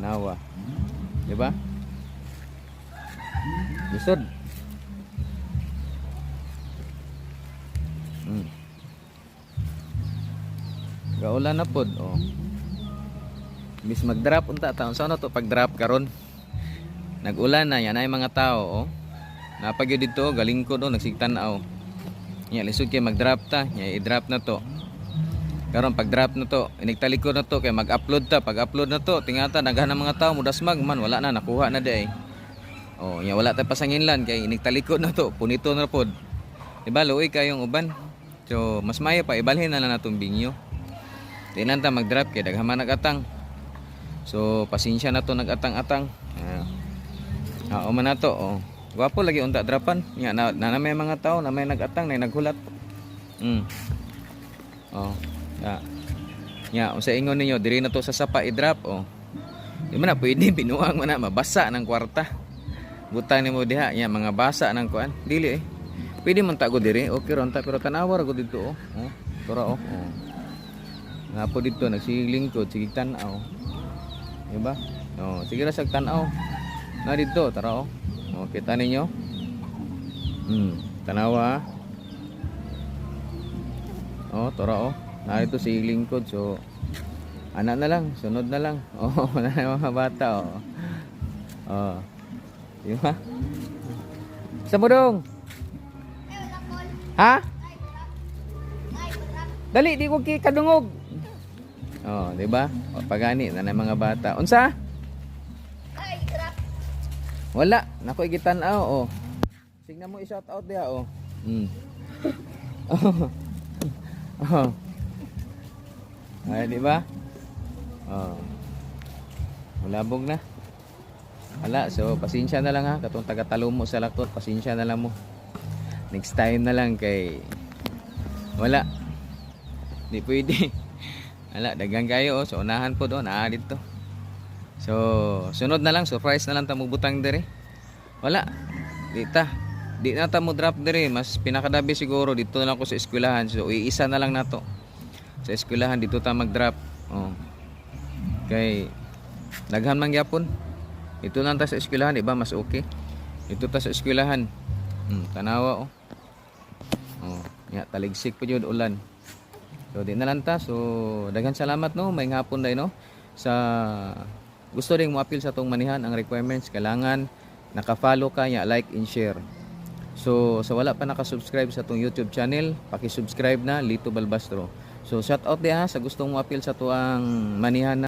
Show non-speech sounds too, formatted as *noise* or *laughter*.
Tanawa. Di ba? Lisod. Hmm. Gaulan na pod, oh. Bis mag-drop unta taon sa ano to pag drop karon. Nag-ulan na yan ay mga tao, oh. Napagyo dito, galing ko do, nagsigtanaw. Nya lisod kay mag-drop ta, nya i-drop na to. Karon pag drop na to, inigtalikod na to kay mag-upload ta. Pag upload na to, tingata daghan ng mga tao mudasmag man wala na nakuha na di ay. Oh, nya wala tay pasanginlan kay inigtalikod na to, punito na pod. Diba luoy kayong uban. So mas mayo pa ibalhin na lang natong binyo. Di lang ta mag-drop kay daghan man nag-atang. So pasensya na to nag-atang-atang. Ah. Ah, man na to, oh. Gwapo lagi unta drapan. Nya na, na, na may mga tao na may nag-atang na naghulat. Mm. Oh. Ya. Ya, unsa ingon ninyo diri na to sa sapa i-drop oh. Di man na pwede *laughs* binuang man mabasa ng kwarta. Butang nimo diha nya mga basa ng kuan. Dili eh. Pwede man tago diri. Okay ron ta pero tanawa ra ko dito oh. Oh, tura oh. oh. Nga po dito nagsilingkod sige tan-aw. Di ba? Oh, sige ra sag tan-aw. Na dito tara oh. Oh, kita ninyo? Hmm, tanawa. ah. Oh, tora oh. Narito si lingkod so anak na lang, sunod na lang. *laughs* Oh, na mga bata oh. Oh. Di ba? Sa budong. Ha? Dali, di ko kadungog. Oh, di ba? Pagani na ng mga bata. Unsa? Wala, nako igitan-aw oh. Tingnan mo i-shout out diha oh. Mm. *laughs* oh. Ay, di ba? Oh. Malabog na. Wala, so pasensya na lang ha. Katong taga mo sa laktot, pasensya na lang mo. Next time na lang kay wala. Di pwede. *laughs* Wala, dagang kayo oh. So unahan po doon, ah dito. So, sunod na lang, surprise na lang ta butang dire. Wala. Di ta. Di na ta mo drop dire, mas pinakadabi siguro dito na lang ko sa eskwelahan. So, iisa na lang nato. Sa eskwelahan dito ta mag-drop. Oh. Kay daghan man gyapon. Ito na ta sa eskwelahan, di ba? Mas okay. Ito ta sa eskwelahan. Hmm, tanawa oh. Oh, ya taligsik po yun ulan. So di na lang ta. So daghan salamat no, may hapon day no sa gusto ring mo-appeal sa tong manihan ang requirements kailangan naka-follow ka nya like and share. So sa wala pa naka-subscribe sa tong YouTube channel, paki-subscribe na Lito Balbastro. So shout out di sa gustong mo-appeal sa tuang manihan